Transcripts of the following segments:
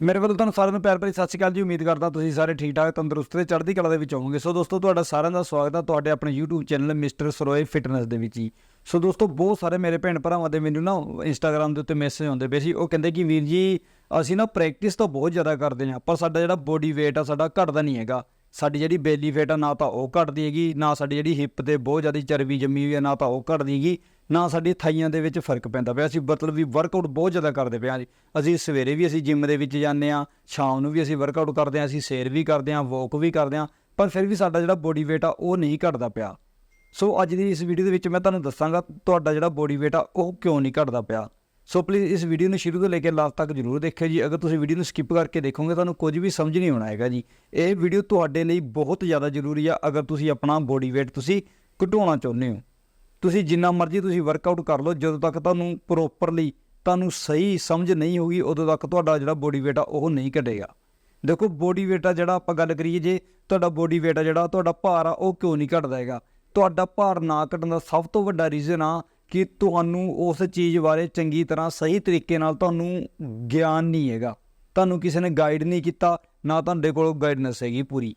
ਮੇਰੇ ਵੱਲੋਂ ਤੁਹਾਨੂੰ ਸਾਰਿਆਂ ਨੂੰ ਪਿਆਰ ਭਰੀ ਸਤਿ ਸ਼੍ਰੀ ਅਕਾਲ ਜੀ। ਉਮੀਦ ਕਰਦਾ ਤੁਸੀਂ ਸਾਰੇ ਠੀਕ ਠਾਕ ਤੰਦਰੁਸਤ ਤੇ ਚੜ੍ਹਦੀ ਕਲਾ ਦੇ ਵਿੱਚ ਹੋਵੋਗੇ। ਸੋ ਦੋਸਤੋ, ਤੁਹਾਡਾ ਸਾਰਿਆਂ ਦਾ ਸਵਾਗਤ ਹੈ ਤੁਹਾਡੇ ਆਪਣੇ YouTube channel mister Saroye fitness ਦੇ ਵਿੱਚ ਜੀ। ਸੋ ਦੋਸਤੋ, ਬਹੁਤ ਸਾਰੇ ਮੇਰੇ ਭੈਣ ਭਰਾਵਾਂ ਦੇ ਮੈਨੂੰ ਨਾ ਇੰਸਟਾਗ੍ਰam ਦੇ ਉੱਤੇ ਮੈਸੇਜ ਆਉਂਦੇ ਪਏ ਸੀ। ਉਹ ਕਹਿੰਦੇ ਕਿ ਵੀਰ ਜੀ, ਅਸੀਂ ਨਾ ਪ੍ਰੈਕਟਿਸ ਤਾਂ ਬਹੁਤ ਜ਼ਿਆਦਾ ਕਰਦੇ ਹਾਂ, ਪਰ ਸਾਡਾ ਜਿਹੜਾ ਬੋਡੀ weight ਆ ਸਾਡਾ ਘਟਦਾ ਨਹੀਂ ਹੈਗਾ। ਸਾਡੀ ਜਿਹੜੀ ਬੇਲੀ ਫੇਟ ਆ ਨਾ ਤਾਂ ਉਹ ਘਟਦੀ ਹੈਗੀ, ਨਾ ਸਾਡੀ ਜਿਹੜੀ ਹਿੱਪ ਤੇ ਬਹੁਤ ਜ਼ਿਆਦਾ ਚਰਬੀ ਜੰਮੀ ਹੋਈ ਆ, ਨਾ ਤਾਂ ਉਹ ਘਟਦੀ ਹੈਗੀ। ਨਾ ਸਾਡੀ ਥਾਈਆਂ ਦੇ ਵਿੱਚ ਫ਼ਰਕ ਪੈਂਦਾ ਪਿਆ। ਅਸੀਂ ਮਤਲਬ ਵੀ ਵਰਕਆਊਟ ਬਹੁਤ ਜ਼ਿਆਦਾ ਕਰਦੇ ਪਏ ਹਾਂ ਜੀ। ਅਸੀਂ ਸਵੇਰੇ ਵੀ ਅਸੀਂ ਜਿਮ ਦੇ ਵਿੱਚ ਜਾਂਦੇ ਆ, ਸ਼ਾਮ ਨੂੰ ਵੀ ਅਸੀਂ ਵਰਕਆਊਟ ਕਰਦੇ ਆ, ਅਸੀਂ ਸੈਰ ਵੀ ਕਰਦੇ ਆ ਵਾਕ ਵੀ ਕਰਦੇ ਆ, ਪਰ ਫਿਰ ਵੀ ਸਾਡਾ ਜਿਹੜਾ ਬੋਡੀ weight ਆ ਉਹ ਨਹੀਂ ਘਟਦਾ ਪਿਆ। ਸੋ ਅੱਜ ਦੀ ਇਸ ਵੀਡੀਓ ਦੇ ਵਿੱਚ ਮੈਂ ਤੁਹਾਨੂੰ ਦੱਸਾਂਗਾ ਤੁਹਾਡਾ ਜਿਹੜਾ ਬੋਡੀ weight ਆ ਉਹ ਕਿਉਂ ਨਹੀਂ ਘਟਦਾ ਪਿਆ। ਸੋ ਪਲੀਜ਼ ਇਸ ਵੀਡੀਓ ਨੂੰ ਸ਼ੁਰੂ ਤੋਂ ਲੈ ਕੇ ਲਾਸਟ ਤੱਕ ਜਰੂਰ ਦੇਖਿਓ ਜੀ। ਅਗਰ ਤੁਸੀਂ ਵੀਡੀਓ ਨੂੰ ਸਕਿਪ ਕਰਕੇ ਦੇਖੋਗੇ ਤੁਹਾਨੂੰ ਕੁਝ ਵੀ ਸਮਝ ਨਹੀਂ ਆਉਣਾ ਹੈਗਾ ਜੀ। ਇਹ ਵੀਡੀਓ ਤੁਹਾਡੇ ਲਈ ਬਹੁਤ ਜ਼ਿਆਦਾ ਜ਼ਰੂਰੀ ਆ। ਅਗਰ ਤੁਸੀਂ ਆਪਣਾ ਬੋਡੀ weight ਤੁਸੀਂ ਘਟਾਉਣਾ ਚਾਹੁੰਦੇ ਹੋ। ਤੁਸੀਂ ਜਿੰਨਾ ਮਰਜ਼ੀ ਤੁਸੀਂ ਵਰਕਆਊਟ ਕਰ ਲਓ, ਜਦੋਂ ਤੱਕ ਤੁਹਾਨੂੰ ਪ੍ਰੋਪਰਲੀ ਤੁਹਾਨੂੰ ਸਹੀ ਸਮਝ ਨਹੀਂ ਹੋਊਗੀ, ਉਦੋਂ ਤੱਕ ਤੁਹਾਡਾ ਜਿਹੜਾ ਬੋਡੀ weight ਆ, ਉਹ ਨਹੀਂ ਘਟੇਗਾ। ਦੇਖੋ ਬੋਡੀ weight ਆ ਜਿਹੜਾ ਆਪਾਂ ਗੱਲ ਕਰੀਏ, ਜੇ ਤੁਹਾਡਾ ਬੋਡੀ weight ਆ ਜਿਹੜਾ, ਤੁਹਾਡਾ ਭਾਰ ਆ, ਉਹ ਕਿਉਂ ਨਹੀਂ ਘਟਦਾ ਹੈਗਾ? ਤੁਹਾਡਾ ਭਾਰ ਨਾ ਘਟਣ ਦਾ ਸਭ ਤੋਂ ਵੱਡਾ ਰੀਜ਼ਨ ਆ ਕਿ ਤੁਹਾਨੂੰ ਉਸ ਚੀਜ਼ ਬਾਰੇ ਚੰਗੀ ਤਰ੍ਹਾਂ ਸਹੀ ਤਰੀਕੇ ਨਾਲ ਤੁਹਾਨੂੰ ਗਿਆਨ ਨਹੀਂ ਹੈਗਾ। ਤੁਹਾਨੂੰ ਕਿਸੇ ਨੇ ਗਾਈਡ ਨਹੀਂ ਕੀਤਾ, ਨਾ ਤੁਹਾਡੇ ਕੋਲ ਗਾਈਡਨੈਸ ਹੈਗੀ ਪੂਰੀ।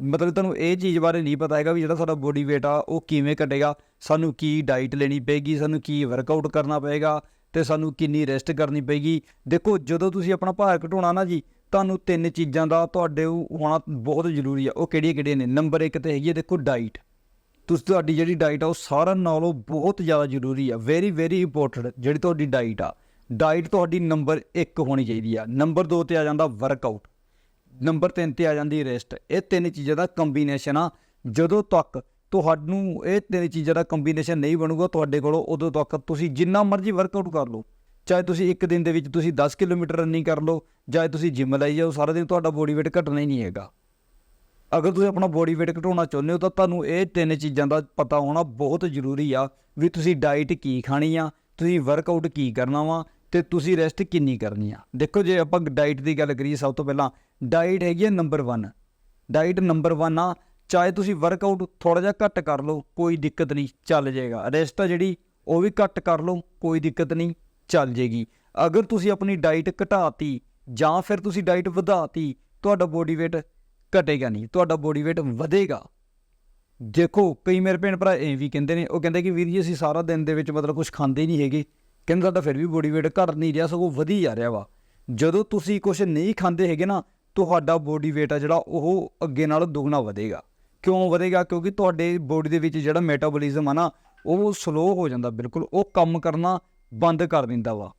ਮਤਲਬ ਤੁਹਾਨੂੰ ਇਹ ਚੀਜ਼ ਬਾਰੇ ਨਹੀਂ ਪਤਾ ਹੈਗਾ ਵੀ ਜਿਹੜਾ ਸਾਡਾ ਬੋਡੀ weight ਆ, ਉਹ ਕਿਵੇਂ ਘਟੇਗਾ, ਸਾਨੂੰ ਕੀ ਡਾਈਟ ਲੈਣੀ ਪਏਗੀ, ਸਾਨੂੰ ਕੀ ਵਰਕਆਊਟ ਕਰਨਾ ਪਏਗਾ ਤੇ ਸਾਨੂੰ ਕਿੰਨੀ ਰੈਸਟ ਕਰਨੀ ਪਏਗੀ। ਦੇਖੋ, ਜਦੋਂ ਤੁਸੀਂ ਆਪਣਾ ਭਾਰ ਘਟਾਉਣਾ ਨਾ ਜੀ, ਤੁਹਾਨੂੰ ਤਿੰਨ ਚੀਜ਼ਾਂ ਦਾ ਤੁਹਾਡੇ ਹੋਣਾ ਬਹੁਤ ਜ਼ਰੂਰੀ ਆ। ਉਹ ਕਿਹੜੀਆਂ ਕਿਹੜੀਆਂ ਨੇ? ਨੰਬਰ 1 ਤੇ ਹੈਗੀ ਹੈ ਦੇਖੋ ਡਾਈਟ ਤੁਸੀਂ ਤੁਹਾਡੀ ਜਿਹੜੀ ਡਾਈਟ ਆ, ਉਹ ਸਾਰਿਆਂ ਨਾਲੋਂ ਬਹੁਤ ਜ਼ਿਆਦਾ ਜ਼ਰੂਰੀ ਆ। ਵੈਰੀ ਵੈਰੀ ਇੰਪੋਰਟੈਂਟ ਜਿਹੜੀ ਤੁਹਾਡੀ ਡਾਈਟ ਆ। ਡਾਈਟ ਤੁਹਾਡੀ ਨੰਬਰ 1 ਹੋਣੀ ਚਾਹੀਦੀ ਆ। ਨੰਬਰ 2 ਤੇ ਆ ਜਾਂਦਾ ਵਰਕਆਊਟ ਨੰਬਰ 3 ਤੇ ਆ ਜਾਂਦੀ ਰੈਸਟ। ਇਹ ਤਿੰਨ ਚੀਜ਼ਾਂ ਦਾ ਕੰਬੀਨੇਸ਼ਨ ਆ। ਜਦੋਂ ਤੱਕ ਤੁਹਾਨੂੰ ਇਹ ਤਿੰਨ ਚੀਜ਼ਾਂ ਦਾ ਕੰਬੀਨੇਸ਼ਨ ਨਹੀਂ ਬਣੂਗਾ ਤੁਹਾਡੇ ਕੋਲੋਂ, ਉਦੋਂ ਤੱਕ ਤੁਸੀਂ ਜਿੰਨਾ ਮਰਜ਼ੀ ਵਰਕਆਊਟ ਕਰ ਲਓ। ਚਾਹੇ ਤੁਸੀਂ ਇੱਕ ਦਿਨ ਦੇ ਵਿੱਚ ਤੁਸੀਂ 10 ਕਿਲੋਮੀਟਰ ਰਨਿੰਗ ਕਰ ਲਓ, ਚਾਹੇ ਤੁਸੀਂ ਜਿਮ ਲਈ ਜਾਓ, ਸਾਰਾ ਦਿਨ ਤੁਹਾਡਾ ਬੋਡੀ weight ਘਟਣਾ ਹੀ ਨਹੀਂ ਹੈਗਾ। ਅਗਰ ਤੁਸੀਂ ਆਪਣਾ ਬੋਡੀ weight ਘਟਾਉਣਾ ਚਾਹੁੰਦੇ ਹੋ ਤਾਂ ਤੁਹਾਨੂੰ ਇਹ ਤਿੰਨ ਚੀਜ਼ਾਂ ਦਾ ਪਤਾ ਹੋਣਾ ਬਹੁਤ ਜ਼ਰੂਰੀ ਆ ਵੀ ਤੁਸੀਂ ਡਾਈਟ ਕੀ ਖਾਣੀ ਆ, ਤੁਸੀਂ ਵਰਕਆਊਟ ਕੀ ਕਰਨਾ ਵਾ ਤੇ ਤੁਸੀਂ ਰੈਸਟ ਕਿੰਨੀ ਕਰਨੀ ਆ। ਦੇਖੋ ਜੇ ਆਪਾਂ ਡਾਈਟ ਦੀ ਗੱਲ ਕਰੀਏ, ਸਭ ਤੋਂ ਪਹਿਲਾਂ ਡਾਈਟ ਹੈਗੀ ਹੈ ਨੰਬਰ 1 ਡਾਈਟ ਨੰਬਰ 1 ਆ, ਚਾਹੇ ਤੁਸੀਂ ਵਰਕਆਊਟ ਥੋੜਾ ਜਿਹਾ ਘੱਟ ਕਰ ਲਓ, ਕੋਈ ਦਿੱਕਤ ਨਹੀਂ, ਚੱਲ ਜਾਏਗਾ। ਰੈਸਟ ਆ ਜਿਹੜੀ, ਉਹ ਵੀ ਘੱਟ ਕਰ ਲਓ, ਕੋਈ ਦਿੱਕਤ ਨਹੀਂ, ਚੱਲ ਜੇਗੀ ਅਗਰ ਤੁਸੀਂ ਆਪਣੀ ਡਾਈਟ ਘਟਾਤੀ, ਜਾਂ ਫਿਰ ਤੁਸੀਂ ਡਾਈਟ ਵਧਾਤੀ, ਤੁਹਾਡਾ ਬੋਡੀ weight ਘਟੇਗਾ ਨਹੀਂ, ਤੁਹਾਡਾ ਬੋਡੀ weight ਵਧੇਗਾ। ਦੇਖੋ, ਕਈ ਮੇਰੇ ਭੈਣ ਭਰਾ ਐਂ ਵੀ ਕਹਿੰਦੇ ਨੇ, ਉਹ ਕਹਿੰਦੇ ਕਿ ਵੀਰ ਜੀ, ਅਸੀਂ ਸਾਰਾ ਦਿਨ ਦੇ ਵਿੱਚ ਮਤਲਬ ਕੁਝ ਖਾਂਦੇ ਨਹੀਂ ਹੈਗੇ। ਕਹਿੰਦੇ ਸਾਡਾ ਫਿਰ ਵੀ ਬੋਡੀ weight ਘਟ ਨਹੀਂ ਰਿਹਾ, ਸਗੋਂ ਵਧੀ ਜਾ ਰਿਹਾ ਵਾ। ਜਦੋਂ ਤੁਸੀਂ ਕੁਝ ਨਹੀਂ ਖਾਂਦੇ ਹੈਗੇ ਨਾ ਤੁਹਾਡਾ ਬੋਡੀ weight ਆ ਜਿਹੜਾ ਉਹ ਅੱਗੇ ਨਾਲੋਂ ਦੁੱਗਣਾ ਵਧੇਗਾ। ਕਿਉਂ ਵਧੇਗਾ? ਕਿਉਂਕਿ ਤੁਹਾਡੇ ਬੋਡੀ ਦੇ ਵਿੱਚ ਜਿਹੜਾ ਮੈਟਾਬੋਲਿਜ਼ਮ ਆ ਨਾ, ਉਹ ਸਲੋ ਹੋ ਜਾਂਦਾ, ਬਿਲਕੁਲ। ਉਹ ਕੰਮ ਕਰਨਾ ਬੰਦ ਕਰ ਦਿੰਦਾ ਵਾ।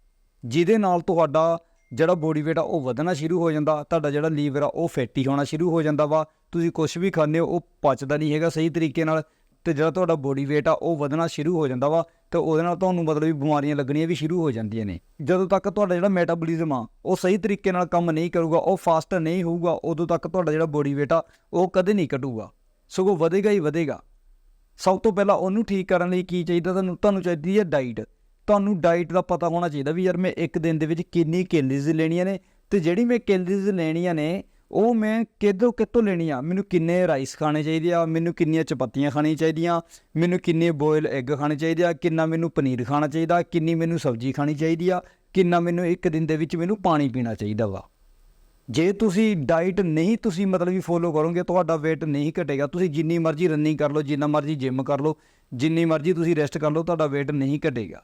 ਜਿਹਦੇ ਨਾਲ ਤੁਹਾਡਾ ਜਿਹੜਾ ਬੋਡੀ weight ਆ, ਉਹ ਵਧਣਾ ਸ਼ੁਰੂ ਹੋ ਜਾਂਦਾ, ਤੁਹਾਡਾ ਜਿਹੜਾ ਲੀਵਰ ਆ, ਉਹ ਫੈਟੀ ਹੋਣਾ ਸ਼ੁਰੂ ਹੋ ਜਾਂਦਾ ਵਾ। ਤੁਸੀਂ ਕੁਝ ਵੀ ਖਾਂਦੇ ਹੋ, ਉਹ ਪਚਦਾ ਨਹੀਂ ਹੈਗਾ ਸਹੀ ਤਰੀਕੇ ਨਾਲ। ਤੇ ਜਿਹੜਾ ਤੁਹਾਡਾ ਬੋਡੀ weight ਆ, ਉਹ ਵਧਣਾ ਸ਼ੁਰੂ ਹੋ ਜਾਂਦਾ ਵਾ, ਤੇ ਉਹਦੇ ਨਾਲ ਤੁਹਾਨੂੰ ਮਤਲਬ ਵੀ ਬਿਮਾਰੀਆਂ ਲੱਗਣੀਆਂ ਵੀ ਸ਼ੁਰੂ ਹੋ ਜਾਂਦੀਆਂ ਨੇ। ਜਦੋਂ ਤੱਕ ਤੁਹਾਡਾ ਜਿਹੜਾ ਮੈਟਾਬੋਲਿਜ਼ਮ ਆ, ਉਹ ਸਹੀ ਤਰੀਕੇ ਨਾਲ ਕੰਮ ਨਹੀਂ ਕਰੂਗਾ, ਉਹ ਫਾਸਟ ਨਹੀਂ ਹੋਊਗਾ, ਉਦੋਂ ਤੱਕ ਤੁਹਾਡਾ ਜਿਹੜਾ ਬੋਡੀ weight ਆ, ਉਹ ਕਦੇ ਨਹੀਂ ਘਟੂਗਾ। ਸਗੋਂ ਵਧੇਗਾ ਹੀ ਵਧੇਗਾ। ਸਭ ਤੋਂ ਪਹਿਲਾਂ ਉਹਨੂੰ ਠੀਕ ਕਰਨ ਲਈ ਕੀ ਚਾਹੀਦਾ ਤੁਹਾਨੂੰ? ਤੁਹਾਨੂੰ ਚਾਹੀਦੀ ਹੈ ਡਾਈਟ ਤੁਹਾਨੂੰ ਡਾਈਟ ਦਾ ਪਤਾ ਹੋਣਾ ਚਾਹੀਦਾ ਵੀ ਯਾਰ ਮੈਂ ਇੱਕ ਦਿਨ ਦੇ ਵਿੱਚ ਕਿੰਨੀ ਕੈਲਰੀਜ਼ ਲੈਣੀਆਂ ਨੇ, ਤੇ ਜਿਹੜੀ ਮੈਂ ਕੈਲਰੀਜ਼ ਲੈਣੀਆਂ ਨੇ ਉਹ ਮੈਂ ਕਿੱਦੋਂ ਕਿੱਥੋਂ ਲੈਣੀ ਆ? ਮੈਨੂੰ ਕਿੰਨੇ ਰਾਈਸ ਖਾਣੇ ਚਾਹੀਦੇ ਆ? ਮੈਨੂੰ ਕਿੰਨੀਆਂ ਚਪਾਤੀਆਂ ਖਾਣੀਆਂ ਚਾਹੀਦੀਆਂ? ਮੈਨੂੰ ਕਿੰਨੇ ਬੋਇਲ ਐਗ ਖਾਣੇ ਚਾਹੀਦੇ ਆ? ਕਿੰਨਾ ਮੈਨੂੰ ਪਨੀਰ ਖਾਣਾ ਚਾਹੀਦਾ? ਕਿੰਨੀ ਮੈਨੂੰ ਸਬਜ਼ੀ ਖਾਣੀ ਚਾਹੀਦੀ ਆ? ਕਿੰਨਾ ਮੈਨੂੰ ਇੱਕ ਦਿਨ ਦੇ ਵਿੱਚ ਮੈਨੂੰ ਪਾਣੀ ਪੀਣਾ ਚਾਹੀਦਾ ਵਾ? ਜੇ ਤੁਸੀਂ ਡਾਈਟ ਨਹੀਂ ਤੁਸੀਂ ਮਤਲਬ ਵੀ ਫੋਲੋ ਕਰੋਗੇ, ਤੁਹਾਡਾ weight ਨਹੀਂ ਘਟੇਗਾ। ਤੁਸੀਂ ਜਿੰਨੀ ਮਰਜ਼ੀ ਰਨਿੰਗ ਕਰ ਲਓ, ਜਿੰਨਾ ਮਰਜ਼ੀ ਜਿਮ ਕਰ ਲਓ, ਜਿੰਨੀ ਮਰਜ਼ੀ ਤੁਸੀਂ ਰੈਸਟ ਕਰ ਲਓ, ਤੁਹਾਡਾ weight ਨਹੀਂ ਘਟੇਗਾ।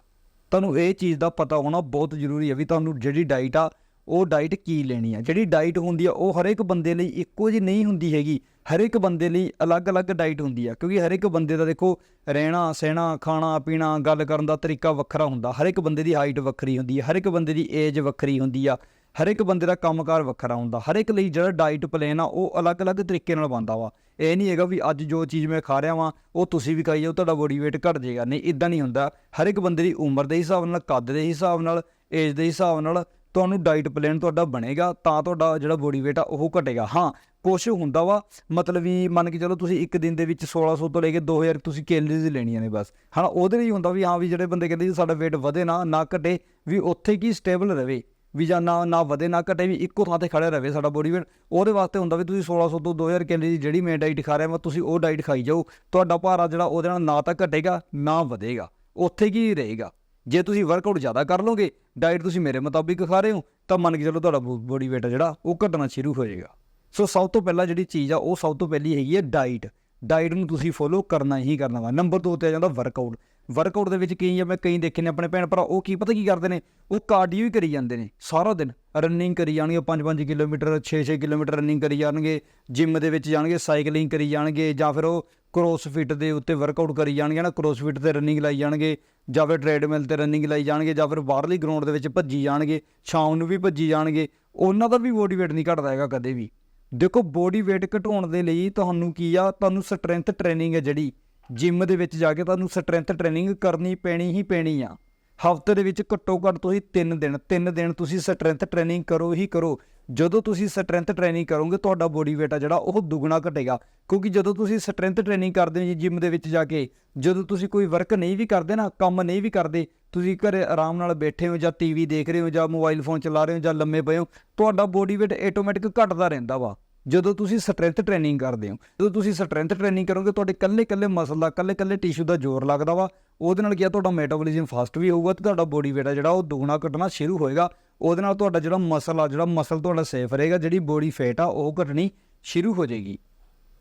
ਤੁਹਾਨੂੰ ਇਹ ਚੀਜ਼ ਦਾ ਪਤਾ ਹੋਣਾ ਬਹੁਤ ਜ਼ਰੂਰੀ ਹੈ ਵੀ ਤੁਹਾਨੂੰ ਜਿਹੜੀ ਡਾਈਟ ਆ ਉਹ ਡਾਈਟ ਕੀ ਲੈਣੀ ਆ? ਜਿਹੜੀ ਡਾਈਟ ਹੁੰਦੀ ਆ, ਉਹ ਹਰ ਇੱਕ ਬੰਦੇ ਲਈ ਇੱਕੋ ਜਿਹੀ ਨਹੀਂ ਹੁੰਦੀ ਹੈਗੀ। ਹਰ ਇੱਕ ਬੰਦੇ ਲਈ ਅਲੱਗ-ਅਲੱਗ ਡਾਈਟ ਹੁੰਦੀ ਆ। ਕਿਉਂਕਿ ਹਰ ਇੱਕ ਬੰਦੇ ਦਾ ਦੇਖੋ, ਰਹਿਣਾ, ਸਹਿਣਾ, ਖਾਣਾ, ਪੀਣਾ, ਗੱਲ ਕਰਨ ਦਾ ਤਰੀਕਾ ਵੱਖਰਾ ਹੁੰਦਾ। ਹਰ ਇੱਕ ਬੰਦੇ ਦੀ ਹਾਈਟ ਵੱਖਰੀ ਹੁੰਦੀ ਹੈ ਹਰ ਇੱਕ ਬੰਦੇ ਦੀ ਏਜ ਵੱਖਰੀ ਹੁੰਦੀ ਆ। ਹਰ ਇੱਕ ਬੰਦੇ ਦਾ ਕੰਮਕਾਰ ਵੱਖਰਾ ਹੁੰਦਾ। ਹਰ ਇੱਕ ਲਈ ਜਿਹੜਾ ਡਾਈਟ ਪਲਾਨ ਆ, ਉਹ ਅਲੱਗ-ਅਲੱਗ ਤਰੀਕੇ ਨਾਲ ਬਣਦਾ ਵਾ। ਇਹ ਨਹੀਂ ਹੈਗਾ ਵੀ ਅੱਜ ਜੋ ਚੀਜ਼ ਮੈਂ ਖਾ ਰਿਹਾ ਵਾਂ, ਉਹ ਤੁਸੀਂ ਵੀ ਖਾਈ ਜਾਓ, ਤੁਹਾਡਾ ਬੋਡੀ weight ਘਟ ਜਾਏਗਾ। ਨਹੀਂ ਇਦਾਂ ਨਹੀਂ ਹੁੰਦਾ। ਹਰ ਇੱਕ ਬੰਦੇ ਦੀ ਉਮਰ ਦੇ ਹਿਸਾਬ ਨਾਲ, ਕੱਦ ਦੇ ਹਿਸਾਬ ਨਾਲ ਏਜ ਦੇ ਹਿਸਾਬ ਨਾਲ ਤੁਹਾਨੂੰ ਡਾਈਟ ਪਲਾਨ ਤੁਹਾਡਾ ਬਣੇਗਾ, ਤਾਂ ਤੁਹਾਡਾ ਜਿਹੜਾ ਬੋਡੀ weight ਆ ਉਹ ਘਟੇਗਾ। ਹਾਂ, ਕੁਛ ਹੁੰਦਾ ਵਾ, ਮਤਲਬ ਵੀ ਮੰਨ ਕੇ ਚਲੋ ਤੁਸੀਂ ਇੱਕ ਦਿਨ ਦੇ ਵਿੱਚ 1600 ਤੋਂ ਲੈ ਕੇ 2000 ਤੁਸੀਂ ਕੈਲਰੀਜ਼ ਲੈਣੀਆਂ ਨੇ ਬਸ। ਹਾਂ ਉਹਦੇ ਲਈ ਹੁੰਦਾ ਵੀ ਹਾਂ ਵੀ ਜਿਹੜੇ ਬੰਦੇ ਕਹਿੰਦੇ ਜੀ ਸਾਡਾ weight ਵਧੇ ਨਾ ਨਾ ਘਟੇ, ਵੀ ਉੱਥੇ ਕੀ ਸਟੇਬਲ ਰਵੇ ਵੀ ਜਾਂ ਨਾ ਨਾ ਵਧੇ, ਨਾ ਘਟੇ, ਵੀ ਇੱਕੋ ਥਾਂ ਤੇ ਖੜੇ ਰਹੇ ਸਾਡਾ ਬੋਡੀ weight ਉਹਦੇ ਵਾਸਤੇ ਹੁੰਦਾ ਵੀ ਤੁਸੀਂ 1600 ਤੋਂ 2000 ਕੈਲਰੀ ਜਿਹੜੀ ਮੈਂ ਡਾਈਟ ਖਾ ਰਿਹਾ ਮੈਂ ਤੁਸੀਂ ਉਹ ਡਾਈਟ ਖਾਈ ਜਾਓ। ਤੁਹਾਡਾ ਭਾਰਾ ਜਿਹੜਾ ਉਹਦੇ ਨਾਲ ਨਾ ਤਾਂ ਘਟੇਗਾ, ਨਾ ਵਧੇਗਾ। ਉੱਥੇ ਕੀ ਰਹੇਗਾ? ਜੇ ਤੁਸੀਂ ਵਰਕਆਊਟ ਜ਼ਿਆਦਾ ਕਰ ਲਓਗੇ ਡਾਈਟ ਤੁਸੀਂ ਮੇਰੇ ਮੁਤਾਬਿਕ ਖਾ ਰਹੇ ਹੋ, ਤਾਂ ਮੰਨ ਕੇ ਚਲੋ ਤੁਹਾਡਾ ਬੋਡੀ weight ਆ ਜਿਹੜਾ, ਉਹ ਘਟਣਾ ਸ਼ੁਰੂ ਹੋ ਜਾਏਗਾ। ਸੋ ਸਭ ਤੋਂ ਪਹਿਲਾਂ ਜਿਹੜੀ ਚੀਜ਼ ਆ, ਉਹ ਸਭ ਤੋਂ ਪਹਿਲੀ ਹੈਗੀ ਹੈ ਡਾਈਟ ਡਾਈਟ ਨੂੰ ਤੁਸੀਂ ਫੋਲੋ ਕਰਨਾ ਹੀ ਕਰਨਾ ਵਾ। ਨੰਬਰ 2 ਤੇ ਆ ਜਾਂਦਾ ਵਰਕਆਊਟ ਵਰਕਆਊਟ ਦੇ ਵਿੱਚ ਕਈ ਮੈਂ ਕਈ ਦੇਖੇ ਨੇ ਆਪਣੇ ਭੈਣ ਭਰਾ, ਉਹ ਕੀ ਪਤਾ ਕੀ ਕਰਦੇ ਨੇ? ਉਹ ਕਾਰਡੀਓ ਹੀ ਕਰੀ ਜਾਂਦੇ ਨੇ, ਸਾਰਾ ਦਿਨ। ਰਨਿੰਗ ਕਰੀ ਜਾਣਗੇ 5-5 ਕਿਲੋਮੀਟਰ 6-6 ਕਿਲੋਮੀਟਰ ਰਨਿੰਗ ਕਰੀ ਜਾਣਗੇ। ਜਿਮ ਦੇ ਵਿੱਚ ਜਾਣਗੇ ਸਾਈਕਲਿੰਗ ਕਰੀ ਜਾਣਗੇ, ਜਾਂ ਫਿਰ ਉਹ ਕ੍ਰੋਸਫਿਟ ਦੇ ਉੱਤੇ ਵਰਕਆਊਟ ਕਰੀ ਜਾਣਗੇ ਨਾ ਕ੍ਰੋਸਫਿਟ ਤੇ ਰਨਿੰਗ ਲਾਈ ਜਾਣਗੇ ਜਾਂ ਫਿਰ ਟ੍ਰੇਡਮਿਲ ਤੇ ਰਨਿੰਗ ਲਾਈ ਜਾਣਗੇ ਜਾਂ ਫਿਰ ਬਾਹਰਲੀ ਗਰਾਊਂਡ ਦੇ ਵਿੱਚ ਭੱਜੀ ਜਾਣਗੇ, ਸ਼ਾਮ ਨੂੰ ਵੀ ਭੱਜੀ ਜਾਣਗੇ, ਉਹਨਾਂ ਦਾ ਵੀ ਬੋਡੀ weight ਨਹੀਂ ਘਟਦਾ ਹੈਗਾ ਕਦੇ ਵੀ। ਦੇਖੋ ਬੋਡੀ weight ਘਟਾਉਣ ਦੇ ਲਈ ਤੁਹਾਨੂੰ ਕੀ ਆ, ਤੁਹਾਨੂੰ ਸਟਰੈਂਥ ਟ੍ਰੇਨਿੰਗ ਹੈ ਜਿਹੜੀ ਜਿਮ ਦੇ ਵਿੱਚ ਜਾ ਕੇ ਤੁਹਾਨੂੰ ਸਟਰੈਂਥ ਟ੍ਰੇਨਿੰਗ ਕਰਨੀ ਪੈਣੀ ਹੀ ਪੈਣੀ ਆ। ਹਫ਼ਤੇ ਦੇ ਵਿੱਚ ਘੱਟੋ ਘੱਟ ਤੁਸੀਂ 3 ਦਿਨ 3 ਦਿਨ ਤੁਸੀਂ ਸਟਰੈਂਥ ਟ੍ਰੇਨਿੰਗ ਕਰੋ ਹੀ ਕਰੋ। ਜਦੋਂ ਤੁਸੀਂ ਸਟਰੈਂਥ ਟ੍ਰੇਨਿੰਗ ਕਰੋਗੇ, ਤੁਹਾਡਾ ਬੋਡੀ weight ਆ ਜਿਹੜਾ, ਉਹ ਦੁੱਗਣਾ ਘਟੇਗਾ। ਕਿਉਂਕਿ ਜਦੋਂ ਤੁਸੀਂ ਸਟਰੈਂਥ ਟ੍ਰੇਨਿੰਗ ਕਰਦੇ ਹੋ ਜੀ ਜਿਮ ਦੇ ਵਿੱਚ ਜਾ ਕੇ, ਜਦੋਂ ਤੁਸੀਂ ਕੋਈ ਵਰਕ ਨਹੀਂ ਵੀ ਕਰਦੇ ਨਾ, ਕੰਮ ਨਹੀਂ ਵੀ ਕਰਦੇ, ਤੁਸੀਂ ਘਰੇ ਆਰਾਮ ਨਾਲ ਬੈਠੇ ਹੋ ਜਾਂ ਟੀਵੀ ਦੇਖ ਰਹੇ ਹੋ ਜਾਂ ਮੋਬਾਈਲ ਫੋਨ ਚਲਾ ਰਹੇ ਹੋ ਜਾਂ ਲੰਮੇ ਪਏ ਹੋ, ਤੁਹਾਡਾ ਬੋਡੀ weight ਆਟੋਮੈਟਿਕ ਘਟਦਾ ਰਹਿੰਦਾ ਵਾ। ਜਦੋਂ ਤੁਸੀਂ ਸਟਰੈਂਥ ਟ੍ਰੇਨਿੰਗ ਕਰਦੇ ਹੋ, ਜਦੋਂ ਤੁਸੀਂ ਸਟਰੈਂਥ ਟ੍ਰੇਨਿੰਗ ਕਰੋਗੇ, ਤੁਹਾਡੇ ਕੱਲੇ ਕੱਲੇ ਮਸਲ ਦਾ ਕੱਲੇ ਕੱਲੇ ਟਿਸ਼ੂ ਦਾ ਜ਼ੋਰ ਲੱਗਦਾ ਵਾ। ਉਹਦੇ ਨਾਲ ਕੀ ਆ, ਤੁਹਾਡਾ ਮੈਟਾਬੋਲਿਜ਼ਮ ਫਾਸਟ ਵੀ ਹੋਊਗਾ ਤੇ ਤੁਹਾਡਾ ਬੋਡੀ weight ਆ ਜਿਹੜਾ, ਉਹ ਦੁਗਣਾ ਘਟਣਾ ਸ਼ੁਰੂ ਹੋਏਗਾ। ਉਹਦੇ ਨਾਲ ਤੁਹਾਡਾ ਜਿਹੜਾ ਮਸਲ ਆ, ਜਿਹੜਾ ਮਸਲ ਤੁਹਾਡਾ ਸੇਫ ਰਹੇਗਾ, ਜਿਹੜੀ ਬੋਡੀ ਫੈਟ ਆ, ਉਹ ਘਟਣੀ ਸ਼ੁਰੂ ਹੋ ਜਾਏਗੀ।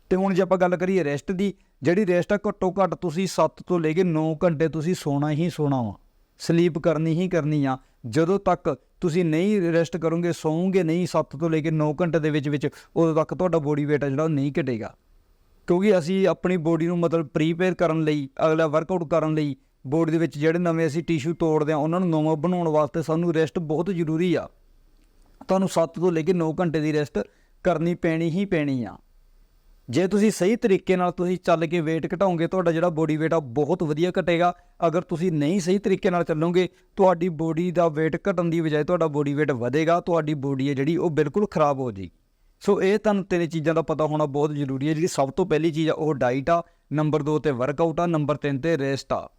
ਤੇ ਹੁਣ ਜੇ ਆਪਾਂ ਗੱਲ ਕਰੀਏ ਰੈਸਟ ਦੀ, ਜਿਹੜੀ ਰੈਸਟ ਆ, ਘੱਟੋ ਘੱਟ ਤੁਸੀਂ 7 ਤੋਂ ਲੈ ਕੇ 9 ਘੰਟੇ ਤੁਸੀਂ ਸੋਣਾ ਹੀ ਸੋਣਾ ਵਾ। ਸਲੀਪ ਕਰਨੀ ਹੀ ਕਰਨੀ ਆ। ਜਦੋਂ ਤੱਕ ਤੁਸੀਂ ਨਹੀਂ ਰੈਸਟ ਕਰੋਗੇ, ਸੌਂਗੇ ਨਹੀਂ 7 ਤੋਂ ਲੈ ਕੇ 9 ਘੰਟੇ ਦੇ ਵਿੱਚ ਵਿੱਚ, ਉਦੋਂ ਤੱਕ ਤੁਹਾਡਾ ਬੋਡੀ weight ਆ ਜਿਹੜਾ ਉਹ ਨਹੀਂ ਘਟੇਗਾ। ਕਿਉਂਕਿ ਅਸੀਂ ਆਪਣੀ ਬੋਡੀ ਨੂੰ ਮਤਲਬ ਪ੍ਰੀਪੇਅਰ ਕਰਨ ਲਈ, ਅਗਲਾ ਵਰਕਆਊਟ ਕਰਨ ਲਈ ਬੋਡੀ ਦੇ ਵਿੱਚ ਜਿਹੜੇ ਨਵੇਂ ਅਸੀਂ ਟਿਸ਼ੂ ਤੋੜਦੇ ਆ ਉਹਨਾਂ ਨੂੰ ਨਵਾਂ ਬਣਾਉਣ ਵਾਸਤੇ ਸਾਨੂੰ ਰੈਸਟ ਬਹੁਤ ਜ਼ਰੂਰੀ ਆ। ਤੁਹਾਨੂੰ 7 ਤੋਂ ਲੈ ਕੇ 9 ਘੰਟੇ ਦੀ ਰੈਸਟ ਕਰਨੀ ਪੈਣੀ ਹੀ ਪੈਣੀ ਆ। ਜੇ ਤੁਸੀਂ ਸਹੀ ਤਰੀਕੇ ਨਾਲ ਤੁਸੀਂ ਚੱਲ ਕੇ weight ਘਟਾਓਗੇ ਤੁਹਾਡਾ ਜਿਹੜਾ ਬੋਡੀ weight ਆ ਬਹੁਤ ਵਧੀਆ ਘਟੇਗਾ। ਅਗਰ ਤੁਸੀਂ ਨਹੀਂ ਸਹੀ ਤਰੀਕੇ ਨਾਲ ਚੱਲੋਗੇ, ਤੁਹਾਡੀ ਬੋਡੀ ਦਾ weight ਘਟਣ ਦੀ ਬਜਾਏ ਤੁਹਾਡਾ ਬੋਡੀ weight ਵਧੇਗਾ, ਤੁਹਾਡੀ ਬੋਡੀ ਹੈ ਜਿਹੜੀ ਉਹ ਬਿਲਕੁਲ ਖਰਾਬ ਹੋ ਜਾਏਗੀ ਸੋ ਇਹ ਤੁਹਾਨੂੰ ਤਿੰਨ ਚੀਜ਼ਾਂ ਦਾ ਪਤਾ ਹੋਣਾ ਬਹੁਤ ਜ਼ਰੂਰੀ ਹੈ, ਜਿਹੜੀ ਸਭ ਤੋਂ ਪਹਿਲੀ ਚੀਜ਼ ਆ, ਉਹ ਡਾਈਟ ਆ। ਨੰਬਰ 2 ਤੇ ਵਰਕਆਊਟ ਆ ਨੰਬਰ 3 ਤੇ ਰੈਸਟ ਆ।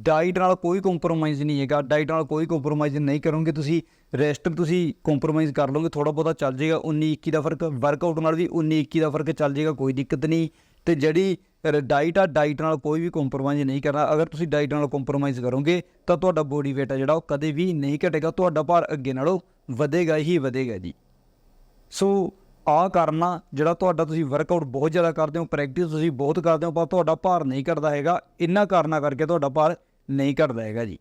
ਡਾਈਟ ਨਾਲ ਕੋਈ ਕੰਪਰੋਮਾਈਜ਼ ਨਹੀਂ ਹੈਗਾ। ਡਾਈਟ ਨਾਲ ਕੋਈ ਕੰਪਰੋਮਾਈਜ਼ ਨਹੀਂ ਕਰੋਗੇ ਤੁਸੀਂ। ਰੈਸਟ ਤੁਸੀਂ ਕੰਪਰੋਮਾਈਜ਼ ਕਰ ਲਓਗੇ ਥੋੜਾ ਬਹੁਤਾ ਚੱਲ ਜਾਏਗਾ। 19 21 ਦਾ ਫ਼ਰਕ ਵਰਕਆਊਟ ਨਾਲ ਵੀ 19 21 ਦਾ ਫ਼ਰਕ ਚੱਲ ਜਾਏਗਾ, ਕੋਈ ਦਿੱਕਤ ਨਹੀਂ। ਤੇ ਜਿਹੜੀ ਡਾਈਟ ਆ ਡਾਈਟ ਨਾਲ ਕੋਈ ਵੀ ਕੰਪਰੋਮਾਈਜ਼ ਨਹੀਂ ਕਰਨਾ। ਅਗਰ ਤੁਸੀਂ ਡਾਈਟ ਨਾਲ ਕੰਪਰੋਮਾਈਜ਼ ਕਰੋਗੇ, ਤਾਂ ਤੁਹਾਡਾ ਬੋਡੀ weight ਆ ਜਿਹੜਾ, ਉਹ ਕਦੇ ਵੀ ਨਹੀਂ ਘਟੇਗਾ। ਤੁਹਾਡਾ ਭਾਰ ਅੱਗੇ ਨਾਲੋਂ ਵਧੇਗਾ ਹੀ ਵਧੇਗਾ ਜੀ। ਸੋ ਆ ਕਰਨਾ, ਜਿਹੜਾ ਤੁਹਾਡਾ ਤੁਸੀਂ ਵਰਕਆਊਟ ਬਹੁਤ ਜ਼ਿਆਦਾ ਕਰਦੇ ਹੋ ਪ੍ਰੈਕਟਿਸ ਤੁਸੀਂ ਬਹੁਤ ਕਰਦੇ ਹੋ, ਪਰ ਤੁਹਾਡਾ ਭਾਰ ਨਹੀਂ ਘਟਦਾ ਹੈਗਾ। ਇੰਨਾ ਕਰਨਾ ਕਰਕੇ ਤੁਹਾਡਾ ਭਾਰ ਨਹੀਂ ਘਟਦਾ ਹੈਗਾ ਜੀ।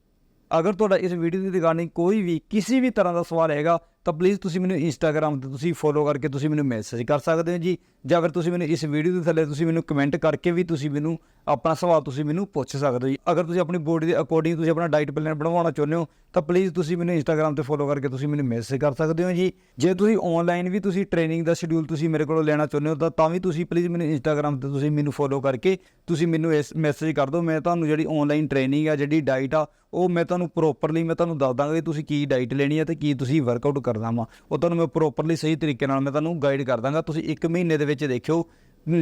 ਅਗਰ ਤੁਹਾਡਾ ਇਸ ਵੀਡੀਓ ਦੀ ਰਿਗਾਰਡਿੰਗ ਕੋਈ ਵੀ, ਕਿਸੇ ਵੀ ਤਰ੍ਹਾਂ ਦਾ ਸਵਾਲ ਹੈਗਾ ਤਾਂ ਪਲੀਜ਼ ਤੁਸੀਂ ਮੈਨੂੰ ਇੰਸਟਾਗ੍ਰam ਤੇ ਤੁਸੀਂ ਫੋਲੋ ਕਰਕੇ ਤੁਸੀਂ ਮੈਨੂੰ ਮੈਸੇਜ ਕਰ ਸਕਦੇ ਹੋ ਜੀ ਜਾਂ ਫਿਰ ਤੁਸੀਂ ਮੈਨੂੰ ਇਸ ਵੀਡੀਓ ਦੇ ਥੱਲੇ ਤੁਸੀਂ ਮੈਨੂੰ ਕਮੈਂਟ ਕਰਕੇ ਵੀ ਤੁਸੀਂ ਮੈਨੂੰ ਆਪਣਾ ਸਵਾਲ ਤੁਸੀਂ ਮੈਨੂੰ ਪੁੱਛ ਸਕਦੇ ਹੋ ਜੀ ਅਗਰ ਤੁਸੀਂ ਆਪਣੀ ਬੋਡੀ ਦੇ ਅਕੋਰਡਿੰਗ ਤੁਸੀਂ ਆਪਣਾ ਡਾਈਟ ਪਲਾਨ ਬਣਵਾਉਣਾ ਚਾਹੁੰਦੇ ਹੋ ਤਾਂ ਪਲੀਜ਼ ਤੁਸੀਂ ਮੈਨੂੰ ਇੰਸਟਾਗ੍ਰam ਤੇ ਫੋਲੋ ਕਰਕੇ ਤੁਸੀਂ ਮੈਨੂੰ ਮੈਸੇਜ ਕਰ ਸਕਦੇ ਹੋ ਜੀ ਜੇ ਤੁਸੀਂ ਆਨਲਾਈਨ ਵੀ ਤੁਸੀਂ ਟ੍ਰੇਨਿੰਗ ਦਾ ਸ਼ਡਿਊਲ ਤੁਸੀਂ ਮੇਰੇ ਕੋਲੋਂ ਲੈਣਾ ਚਾਹੁੰਦੇ ਹੋ ਤਾਂ ਤਾਂ ਵੀ ਤੁਸੀਂ ਪਲੀਜ਼ ਮੈਨੂੰ ਇੰਸਟਾਗ੍ਰam ਤੇ ਤੁਸੀਂ ਮੈਨੂੰ ਫੋਲੋ ਕਰਕੇ ਤੁਸੀਂ ਮੈਨੂੰ ਇਸ ਮੈਸੇਜ ਕਰ ਦਿਓ ਮੈਂ ਤੁਹਾਨੂੰ ਜਿਹੜੀ ਆਨਲਾਈਨ ਟ੍ਰੇਨਿੰਗ ਆ ਜਿਹੜੀ ਡਾਈਟ ਆ ਉਹ ਮੈਂ ਤੁਹਾਨੂੰ ਪ੍ਰੋਪਰਲੀ ਮੈਂ ਤੁਹਾਨੂੰ ਦੱਸ ਦਾਂਗਾ ਕਿ ਤੁਸੀਂ ਕੀ ਡਾਈਟ ਲੈਣੀ ਹੈ ਤੇ ਕੀ ਤੁਸੀਂ ਵਰਕਆਊਟ ਕਰਦਾ ਵਾਂ। ਉਹ ਤੁਹਾਨੂੰ ਮੈਂ ਪ੍ਰੋਪਰਲੀ ਸਹੀ ਤਰੀਕੇ ਨਾਲ ਮੈਂ ਤੁਹਾਨੂੰ ਗਾਈਡ ਕਰ ਦਾਂਗਾ। ਤੁਸੀਂ 1 ਮਹੀਨੇ ਦੇ ਵਿੱਚ ਦੇਖਿਓ।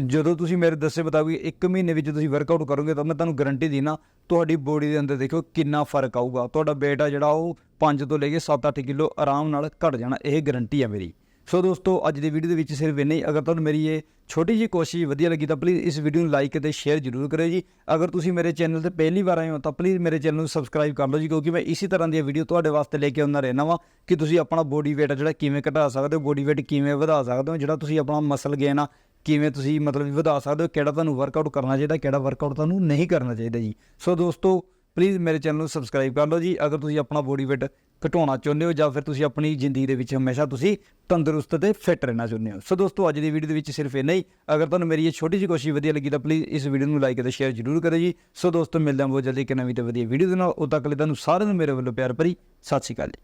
ਜਦੋਂ ਤੁਸੀਂ ਮੇਰੇ ਦੱਸੇ ਮੁਤਾਬਿਕ 1 ਮਹੀਨੇ ਵਿੱਚ ਤੁਸੀਂ ਵਰਕਆਊਟ ਕਰੋਗੇ, ਤਾਂ ਮੈਂ ਤੁਹਾਨੂੰ ਗਾਰੰਟੀ ਦੇਣਾ ਤੁਹਾਡੀ ਬੋਡੀ ਦੇ ਅੰਦਰ ਦੇਖਿਓ ਕਿੰਨਾ ਫ਼ਰਕ ਆਊਗਾ। ਤੁਹਾਡਾ weight ਆ ਜਿਹੜਾ ਉਹ 5 ਤੋਂ ਲੈ ਕੇ 7-8 ਕਿਲੋ ਆਰਾਮ ਨਾਲ ਘਟ ਜਾਣਾ, ਇਹ ਗਾਰੰਟੀ ਆ ਮੇਰੀ। ਸੋ ਦੋਸਤੋ, ਅੱਜ ਦੀ ਵੀਡੀਓ ਦੇ ਵਿੱਚ ਸਿਰਫ ਇੰਨਾ ਹੀ। ਅਗਰ ਤੁਹਾਨੂੰ ਮੇਰੀ ਇਹ ਛੋਟੀ ਜਿਹੀ ਕੋਸ਼ਿਸ਼ ਵਧੀਆ ਲੱਗੀ ਤਾਂ ਪਲੀਜ਼ ਇਸ ਵੀਡੀਓ ਨੂੰ ਲਾਈਕ ਅਤੇ ਸ਼ੇਅਰ ਜ਼ਰੂਰ ਕਰਿਓ ਜੀ। ਅਗਰ ਤੁਸੀਂ ਮੇਰੇ ਚੈਨਲ ਤੇ ਪਹਿਲੀ ਵਾਰ ਆਏ ਹੋ ਤਾਂ ਪਲੀਜ਼ ਮੇਰੇ ਚੈਨਲ ਨੂੰ ਸਬਸਕ੍ਰਾਈਬ ਕਰ ਲਓ ਜੀ, ਕਿਉਂਕਿ ਮੈਂ ਇਸੇ ਤਰ੍ਹਾਂ ਦੀਆਂ ਵੀਡੀਓ ਤੁਹਾਡੇ ਵਾਸਤੇ ਲੈ ਕੇ ਆਉਂਦਾ ਰਹਿਣਾ ਵਾਂ ਕਿ ਤੁਸੀਂ ਆਪਣਾ ਬੋਡੀ weight ਆ ਜਿਹੜਾ ਕਿਵੇਂ ਘਟਾ ਸਕਦੇ ਹੋ ਬੋਡੀ weight ਕਿਵੇਂ ਵਧਾ ਸਕਦੇ ਹੋ, ਜਿਹੜਾ ਤੁਸੀਂ ਆਪਣਾ ਮਸਲ ਗੇਨ ਆ ਕਿਵੇਂ ਤੁਸੀਂ ਮਤਲਬ ਵਧਾ ਸਕਦੇ ਹੋ, ਕਿਹੜਾ ਤੁਹਾਨੂੰ ਵਰਕਆਊਟ ਕਰਨਾ ਚਾਹੀਦਾ, ਕਿਹੜਾ ਵਰਕਆਊਟ ਤੁਹਾਨੂੰ ਨਹੀਂ ਕਰਨਾ ਚਾਹੀਦਾ ਜੀ। ਸੋ ਦੋਸਤੋ ਪਲੀਜ਼ ਮੇਰੇ ਚੈਨਲ ਨੂੰ ਸਬਸਕ੍ਰਾਈਬ ਕਰ ਲਓ ਜੀ। ਅਗਰ ਤੁਸੀਂ ਆਪਣਾ ਬੋਡੀ weight ਘਟਾਉਣਾ ਚਾਹੁੰਦੇ ਹੋ ਜਾਂ ਫਿਰ ਤੁਸੀਂ ਆਪਣੀ ਜ਼ਿੰਦਗੀ ਦੇ ਵਿੱਚ ਹਮੇਸ਼ਾ ਤੁਸੀਂ ਤੰਦਰੁਸਤ ਤੇ ਫਿੱਟ ਰਹਿਣਾ ਚਾਹੁੰਦੇ ਹੋ। ਸੋ ਦੋਸਤੋ, ਅੱਜ ਦੀ ਵੀਡੀਓ ਦੇ ਵਿੱਚ ਸਿਰਫ ਇੰਨਾ ਹੀ। ਅਗਰ ਤੁਹਾਨੂੰ ਮੇਰੀ ਇਹ ਛੋਟੀ ਜਿਹੀ ਕੋਸ਼ਿਸ਼ ਵਧੀਆ ਲੱਗੀ ਤਾਂ ਪਲੀਜ਼ ਇਸ ਵੀਡੀਓ ਨੂੰ ਲਾਈਕ ਅਤੇ ਸ਼ੇਅਰ ਜ਼ਰੂਰ ਕਰੋ ਜੀ। ਸੋ ਦੋਸਤੋ, ਮਿਲਦੇ ਹਾਂ ਬਹੁਤ ਜਲਦੀ ਇੱਕ ਨਵੀਂ ਤੇ ਵਧੀਆ ਵੀਡੀਓ ਦੇ ਨਾਲ। ਉਦੋਂ ਤੱਕ ਲਈ ਤੁਹਾਨੂੰ ਸਾਰਿਆਂ ਨੂੰ ਮੇਰੇ ਵੱਲੋਂ ਪਿਆਰ ਭਰੀ ਸਤਿ ਸ਼੍ਰੀ ਅਕਾਲ ਜੀ।